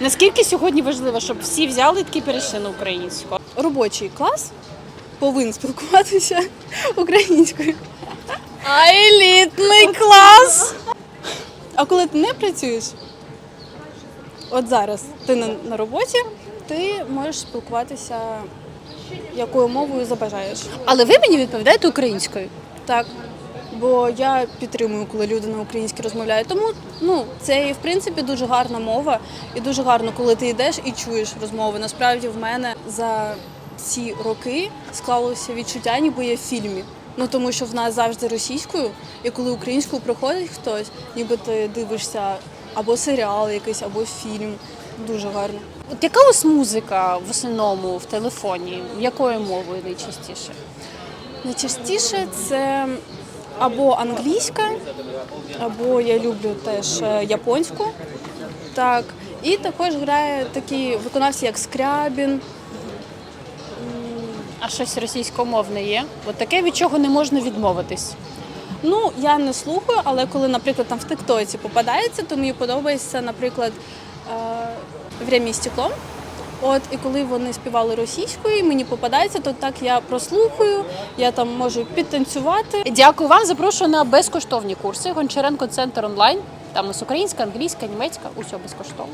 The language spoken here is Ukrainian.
Наскільки сьогодні важливо, щоб всі взяли таки перейшли на українську? робочий клас повинен спілкуватися українською. А елітний клас! А коли ти не працюєш, от зараз ти на, на роботі, ти можеш спілкуватися якою мовою забажаєш. Але ви мені відповідаєте українською. Так. Бо я підтримую, коли люди на українській розмовляють. Тому ну це і в принципі дуже гарна мова, і дуже гарно, коли ти йдеш і чуєш розмови. Насправді в мене за ці роки склалося відчуття, ніби я в фільмі. Ну тому що в нас завжди російською, і коли українською проходить хтось, ніби ти дивишся або серіал якийсь, або фільм. Дуже гарно. От яка у вас музика в основному в телефоні? Якою мовою найчастіше? Найчастіше це або англійська, або я люблю теж е, японську. Так. І також грає такі виконавці, як Скрябін. А щось російськомовне є? От таке, від чого не можна відмовитись. Ну, я не слухаю, але коли, наприклад, там в Тиктоці попадається, то мені подобається, наприклад, е, «Время і стекло. От, і коли вони співали російською, мені попадається, то так я прослухаю, я там можу підтанцювати. Дякую вам. Запрошую на безкоштовні курси. Гончаренко Центр онлайн. Там у нас українська, англійська, німецька, усе безкоштовно.